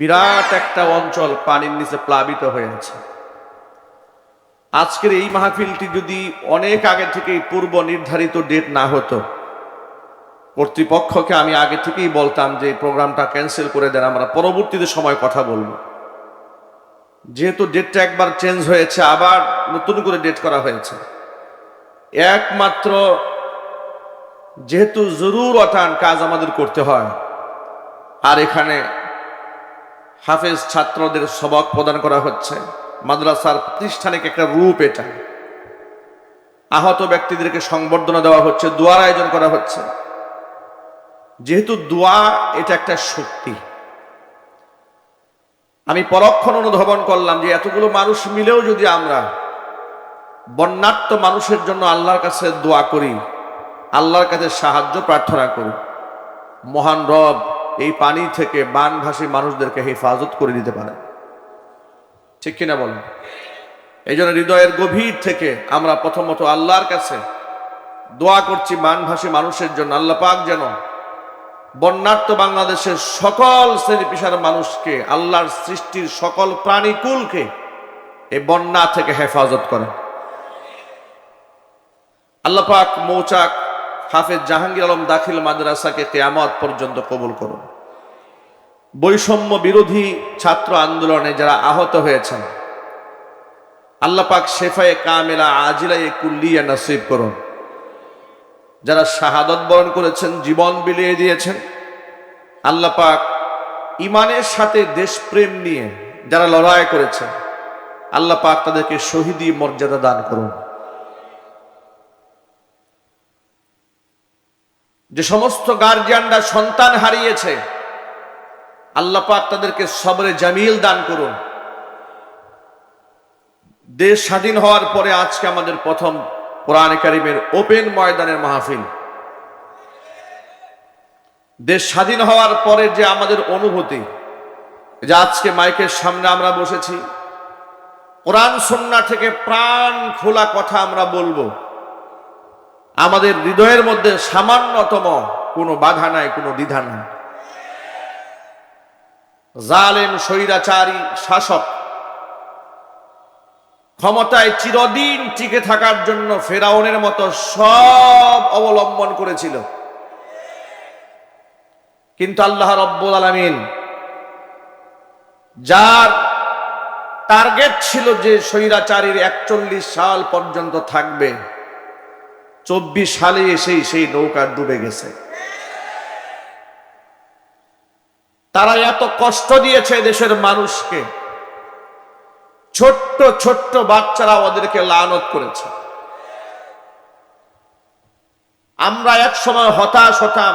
বিরাট একটা অঞ্চল পানির নিচে প্লাবিত হয়ে আছে আজকের এই মাহফিলটি যদি অনেক আগে থেকেই পূর্ব নির্ধারিত ডেট না হতো, কর্তৃপক্ষকে আমি আগে থেকেই বলতাম যে প্রোগ্রামটা ক্যান্সেল করে দেন, আমরা পরবর্তীতে সময় কথা বলব। যেহেতু ডেটটা একবার চেঞ্জ হয়েছে, আবার নতুন করে ডেট করা হয়েছে। একমাত্র যেহেতু জরুর অটান কাজ আমাদের করতে হয়, আর এখানে হাফেজ ছাত্রদের সবক প্রদান করা হচ্ছে। মাদ্রাসার প্রাতিষ্ঠানিক একটা রূপ এটা। আহত ব্যক্তিদেরকে সংবর্ধনা দেওয়া হচ্ছে, দোয়ার আয়োজন করা হচ্ছে। যেহেতু দোয়া এটা একটা শক্তি। আমি পরক্ষণ অনুধাবন করলাম যে এতগুলো মানুষ মিলেও যদি আমরা বন্যার্থ মানুষের জন্য আল্লাহর কাছে দোয়া করি, আল্লাহর কাছে সাহায্য প্রার্থনা করি, মহান রব এই পানি থেকে বানভাসী মানুষদেরকে হেফাজত করে দিতে পারে। ঠিক কিনা বলেন? এই জন্য হৃদয়ের গভীর থেকে আমরা প্রথমত আল্লাহর কাছে দোয়া করছি বানভাসী মানুষের জন্য। আল্লাহ পাক যেন বন্যার্থ বাংলাদেশের সকল শ্রেণি পেশার মানুষকে, আল্লাহর সৃষ্টির সকল প্রাণীকুলকে এই বন্যা থেকে হেফাজত করেন। আল্লাহ পাক মৌচাক হাফেজ জাহাঙ্গীর আলম দাখিল মাদ্রাসাকে কেয়ামত পর্যন্ত কবুল করুন। বৈষম্য বিরোধী ছাত্র আন্দোলনে যারা আহত হয়েছেন, আল্লাহ পাক শেফায়ে কামেলা আজিলাই কুল্লিয়া নসিব করুন। যারা শাহাদত বরণ করেছেন, জীবন বিলিয়ে দিয়েছেন, আল্লাহ পাক ইমানের সাথে দেশপ্রেম নিয়ে যারা লড়াই করেছেন, আল্লাহ পাক তাদেরকে শহীদি মর্যাদা দান করুন। যে সমস্ত গার্জিয়ানরা সন্তান হারিয়েছে, আল্লাহ পাক তাদেরকে সবরে জামিল দান করুন। দেশ স্বাধীন হওয়ার পরে আজকে আমাদের প্রথম কোরআন কারিমের ওপেন ময়দানের মাহফিল। দেশ স্বাধীন হওয়ার পরে যে আমাদের অনুভূতি যে আজকে মাইকের সামনে আমরা বসেছি, কোরআন সন্না থেকে প্রাণ খোলা কথা আমরা বলব। আমাদের হৃদয়ের মধ্যে সামান্যতম কোনো বাধা নাই, কোনো দ্বিধা নাই। জালেম, স্বৈরাচারী, শাসক ক্ষমতায় চিরদিন টিকে থাকার জন্য ফেরাউনের মতো সব অবলম্বন করেছিল। কিন্তু আল্লাহ রব্বুল আলমিন যার টার্গেট ছিল যে স্বৈরাচারীর একচল্লিশ সাল পর্যন্ত থাকবে চব্বিশ সালে এসেই সেই নৌকা ডুবে গেছে। তারা এত কষ্ট দিয়েছে দেশের মানুষকে। ছোট্ট ছোট্ট বাচ্চারা ওদেরকে লানত করেছে। আমরা এক সময় হতাশ হতাম,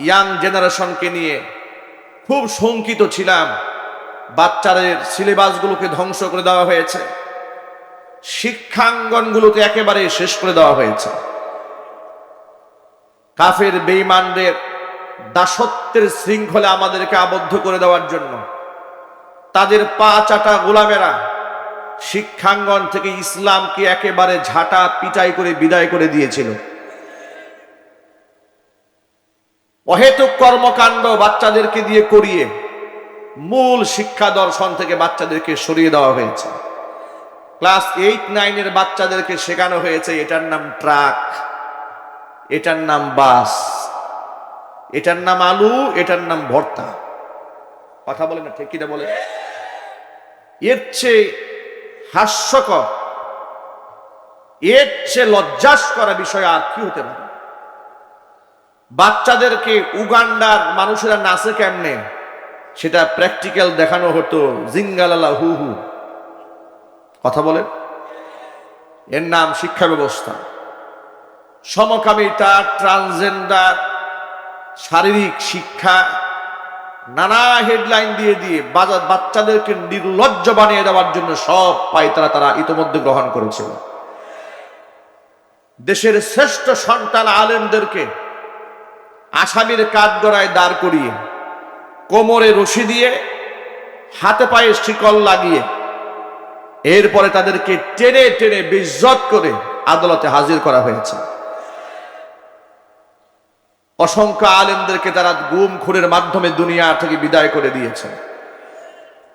ইয়াং জেনারেশনকে নিয়ে। খুব শঙ্কিত ছিলাম। বাচ্চাদের সিলেবাসগুলোকে ধ্বংস করে দেওয়া হয়েছে। শিক্ষাঙ্গনগুলোকে একেবারে শেষ করে দেওয়া হয়েছে। কাফের বেইমানদের দাসত্বের শৃঙ্খলে আমাদেরকে আবদ্ধ করে দেওয়ার জন্য তাদের পা চাটা গোলামেরা শিক্ষাঙ্গন থেকে ইসলামকে একেবারে ঝাঁটা পিটাই করে বিদায় করে দিয়েছিল। অহেতুক কর্মকাণ্ড বাচ্চাদেরকে দিয়ে করিয়ে মূল শিক্ষা দর্শন থেকে বাচ্চাদেরকে সরিয়ে দেওয়া হয়েছে। ক্লাস এইট, নাইনের বাচ্চাদেরকে শেখানো হয়েছে, এটার নাম ট্রাক, এটার নাম বাস, এটার নাম আলু, এটার নাম ভর্তা। কথা বলে না, ঠিক বলে? এর চেয়ে হাস্যকর, এর চেয়ে লজ্জাস করা বিষয় আর কি হতে পারে? বাচ্চাদেরকে উগান্ডার মানুষেরা নাচে কেমনে? সেটা প্র্যাকটিক্যাল দেখানো হতো, জিঙ্গালালা হু হু। কথা বলেন। এর নাম শিক্ষা ব্যবস্থা। সমকামিতা ট্রান্সজেন্ডার শারীরিক শিক্ষা নানা হেডলাইন দিয়ে দিয়ে বাজার বাচ্চাদেরকে নির্লজ্জ বানিয়ে দেওয়ার জন্য সব পায়তারা তারা ইতোমধ্যে গ্রহণ করেছিল। দেশের শ্রেষ্ঠ সন্তান আলেমদেরকে আসামির কাঠগড়ায় দাঁড় করিয়ে কোমরে রশি দিয়ে হাতে পায়ে শিকল লাগিয়ে এরপরে তাদেরকে টেনে টেনে বিজ্জত করে আদালতে হাজির করা হয়েছে। অসংখ্য আলেমদেরকে তারা গুম খুনের মাধ্যমে দুনিয়া থেকে বিদায় করে দিয়েছে।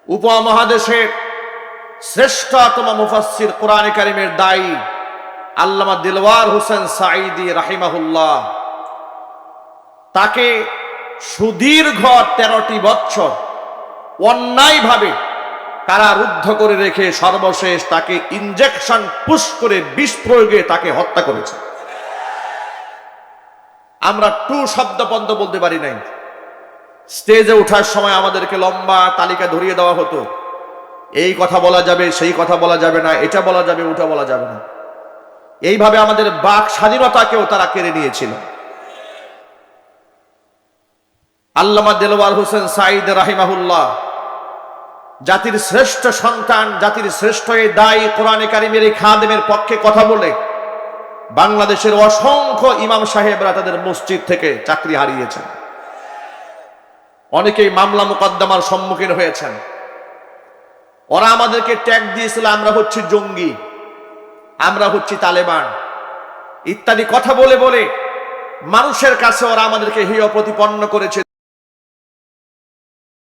উপমহাদেশের শ্রেষ্ঠতম মুফাসসির কোরআন কারিমের দায়ী আল্লামা দিলওয়ার হোসেন সাঈদি রাহিমাহুল্লাহ, তাকে সুদীর্ঘ তেরোটি বছর অন্যায়ভাবে কারারুদ্ধ করে রেখে সর্বশেষ তাকে ইনজেকশন পুশ করে বিষ প্রয়োগে তাকে হত্যা করেছে। আমরা টু শব্দ পদ্ম বলতে পারি নাই। স্টেজে ওঠার সময় আমাদেরকে লম্বা তালিকা ধরিয়ে দেওয়া হতো। এই কথা বলা যাবে, সেই কথা বলা যাবে না, এটা বলা যাবে, ওটা বলা যাবে না। এইভাবে আমাদের বাক স্বাধীনতাকেও তারা কেড়ে নিয়েছিল। আল্লামা দেলওয়ার হোসেন সাইদ রাহিমাহুল্লাহ জাতির শ্রেষ্ঠ সন্তান, জাতির শ্রেষ্ঠ এই দায়ী কোরআনে কারিমের এই খাদেমের পক্ষে কথা বলে বাংলাদেশের অসংখ্য ইমাম সাহেবরা তাদের মসজিদ থেকে চাকরি হারিয়েছেন। অনেকেই মামলা মোকদ্দমার সম্মুখীন হয়েছেন। ওরা আমাদেরকে ট্যাগ দিয়েছিল, আমরা হচ্ছি জঙ্গি, আমরা হচ্ছি তালেবান। ইত্যাদি কথা বলে বলে মানুষের কাছে ওরা আমাদেরকে হেয় প্রতিপন্ন করেছে।